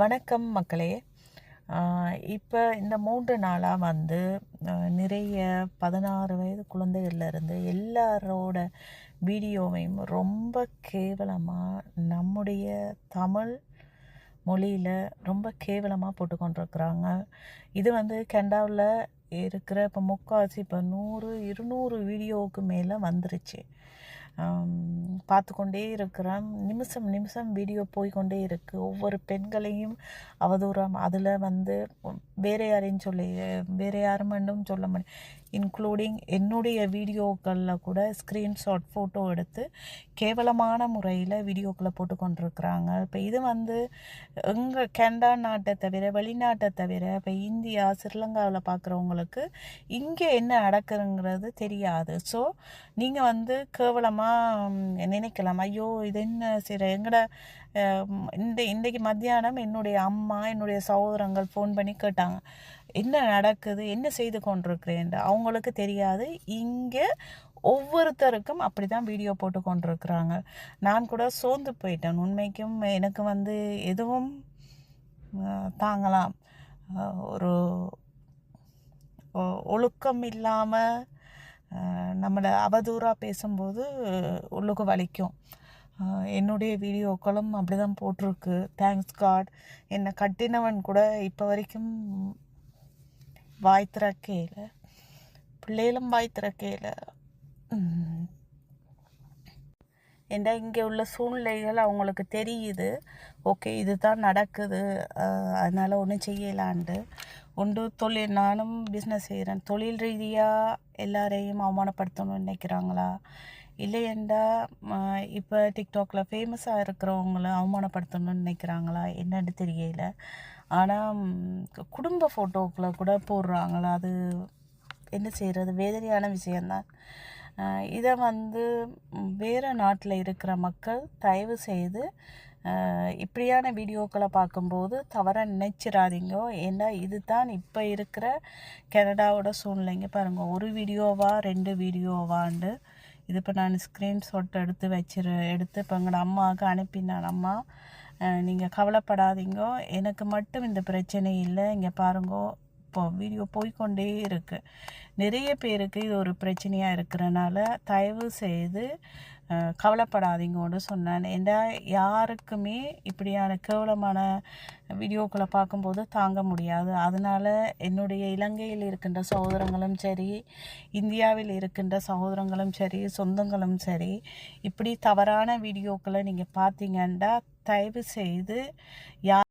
வணக்கம் மக்களே. இப்போ இந்த மூன்று நாளாக வந்து நிறைய பதினாறு வயது குழந்தைகள்லேருந்து எல்லாரோட வீடியோவையும் ரொம்ப கேவலமாக நம்முடைய தமிழ் மொழியில் ரொம்ப கேவலமாக போட்டு கொண்டிருக்கிறாங்க. இது வந்து கெண்டாவில் இருக்கிற இப்போ முக்கால்வாசி இப்போ நூறு இருநூறு வீடியோவுக்கு மேலே வந்துருச்சு. பார்த்து கொண்டே இருக்கிறோம் நிமிஷம் நிமிஷம் வீடியோ போய்க்கொண்டே இருக்குது ஒவ்வொரு பெண்களையும் அவதூறம். அதில் வந்து வேறு யாரையும் சொல்லி வேறு யாரும் மட்டும் சொல்ல முடியும் இன்க்ளூடிங் என்னுடைய வீடியோக்களில் கூட ஸ்க்ரீன்ஷாட் ஃபோட்டோ எடுத்து கேவலமான முறையில் வீடியோக்களை போட்டு கொண்டிருக்கிறாங்க இப்போ இது வந்து எங்கள் கனடா நாட்டை தவிர வெளிநாட்டை தவிர இப்போ இந்தியா ஸ்ரீலங்காவில் பார்க்குறவங்களுக்கு இங்கே என்ன நடக்குதுங்கிறது தெரியாது. ஸோ நீங்கள் வந்து கேவலமாக நினைக்கலாம். ஐயோ இது என்ன சரி எங்கட இந்த இன்றைக்கு மத்தியானம் என்னுடைய அம்மா என்னுடைய சகோதரங்கள் ஃபோன் பண்ணி கேட்டாங்க. என்ன நடக்குது? என்ன செய்து கொண்டிருக்கிறேன்? அவங்களுக்கு தெரியாது. இங்கே ஒவ்வொருத்தருக்கும் அப்படி தான் வீடியோ போட்டு கொண்டிருக்கிறாங்க. நான் கூட சோர்ந்து போயிட்டேன். உண்மைக்கும் எனக்கு வந்து எதுவும் தாங்கலாம். ஒரு ஒழுக்கம் இல்லாமல் நம்மளை அவதூறாக பேசும்போது உள்ளுக்கு வலிக்கும். என்னுடைய வீடியோக்களும் அப்படி தான் போட்டிருக்கு. தேங்க்ஸ் காட் என்னை கட்டினவன் கூட இப்போ வரைக்கும் வாய் திறக்கையில் பிள்ளைகளும் வாய் திறக்கையில் ஏன்னா இங்கே உள்ள சூழ்நிலைகள் அவங்களுக்கு தெரியுது. ஓகே இதுதான் நடக்குது. அதனால் ஒன்றும் செய்யலான்ட்டு. ஒன்று தொழில் நானும் பிஸ்னஸ் செய்கிறேன் தொழில் ரீதியாக எல்லாரையும் அவமானப்படுத்தணும்னு நினைக்கிறாங்களா? இல்லையண்டா இப்போ டிக்டாக்ல ஃபேமஸாக இருக்கிறவங்கள அவமானப்படுத்தணும்னு நினைக்கிறாங்களா? என்னன்னு தெரியல. ஆனால் குடும்ப ஃபோட்டோக்களை கூட போடுறாங்களா? அது என்ன செய்கிறது வேதனையான விஷயந்தான் இதை வந்து வேறு நாட்டில் இருக்கிற மக்கள் தயவு செய்து இப்படியான வீடியோக்களை பார்க்கும்போது தவறாக நினைச்சிடாதீங்க ஏன்னா இதுதான் இப்போ இருக்கிற கனடாவோட சூழ்நிலைங்க பாருங்கள் ஒரு வீடியோவா ரெண்டு வீடியோவாண்டு. இது இப்போ நான் ஸ்க்ரீன்ஷாட் எடுத்து வச்சிரு எடுத்து இப்போ எங்களோட அம்மாவுக்கு அனுப்பினேன். அம்மா நீங்கள் கவலைப்படாதீங்க. எனக்கு மட்டும் இந்த பிரச்சனை இல்லை. இங்கே பாருங்கோ. இப்போ வீடியோ போய்க்கொண்டே இருக்கு. நிறைய பேருக்கு இது ஒரு பிரச்சனையாக இருக்கிறனால தயவு செய்து கவலைப்படாதீங்கன்னு சொன்னேன். ஏண்டா யாருக்குமே இப்படியான கேவலமான வீடியோக்களை பார்க்கும்போது தாங்க முடியாது. அதனால் என்னுடைய இலங்கையில் இருக்கின்ற சகோதரங்களும் சரி இந்தியாவில் இருக்கின்ற சகோதரங்களும் சரி சொந்தங்களும் சரி இப்படி தவறான வீடியோக்களை நீங்கள் பார்த்தீங்கன்னா தயவு செய்து யா